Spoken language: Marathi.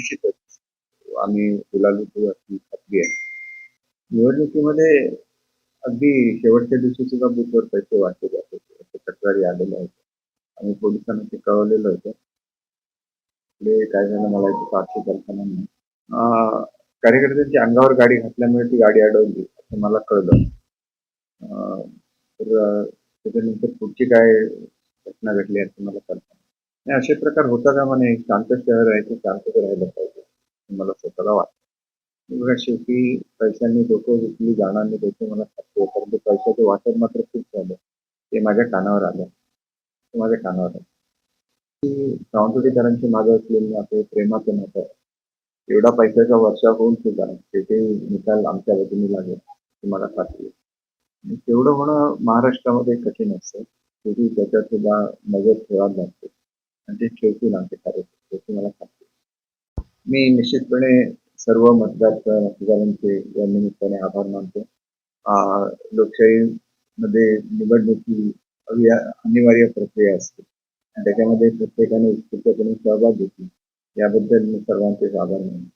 निश्चितच आम्ही गुलाल अशी खात्री आहे निवडणुकीमध्ये अगदी शेवटच्या दिवशी सुद्धा बुथवर पैसे वाटले जात होते अशा तक्रारी आलेल्या होत्या आणि पोलिसांना ते कळवलेलं होतं. पुढे काय झालं मला याची साक्षी कल्पना नाही. कार्यकर्त्यांची अंगावर गाडी घातल्यामुळे ती गाडी अडवली असं मला कळलं. तर त्याच्यानंतर पुढची काय घटना घडली असं मला कळत नाही असे प्रकार होता का म्हणे शांत शहर आहे ते शांतच राहिलं पाहिजे मला स्वतःला वाटतं. बघा शेवटी पैशांनी डोकं विकली जाणार नाही त्याची मला खात्री परंतु पैशाचं वाटप मात्र खूप झालं. ते माझ्या कानावर आलं. ते माझ्या कानावर आलं. की सावंतवाडीकरांची माझं असलेलं नातं प्रेमाचं नातं एवढा पैशाचा वर्षा होऊन सुद्धा तेथे निकाल आमच्या वतीने लागेल तुम्हाला मला खात्री आणि तेवढं होणं महाराष्ट्रामध्ये कठीण असतं. शेवटी त्याच्यात सुद्धा नजर ठेवायला लागते. आणि ते ठेवतील आमचे कार्यकर्ते मला मी निश्चितपणे सर्व मतदार मतदारांचे या निमित्ताने आभार मानतो. लोकशाहीमध्ये निवडणूक ही अनिवार्य प्रक्रिया असते. आणि त्याच्यामध्ये प्रत्येकाने उत्सुकपणे सहभाग घेतला. याबद्दल मी सर्वांचे आभार मानतो.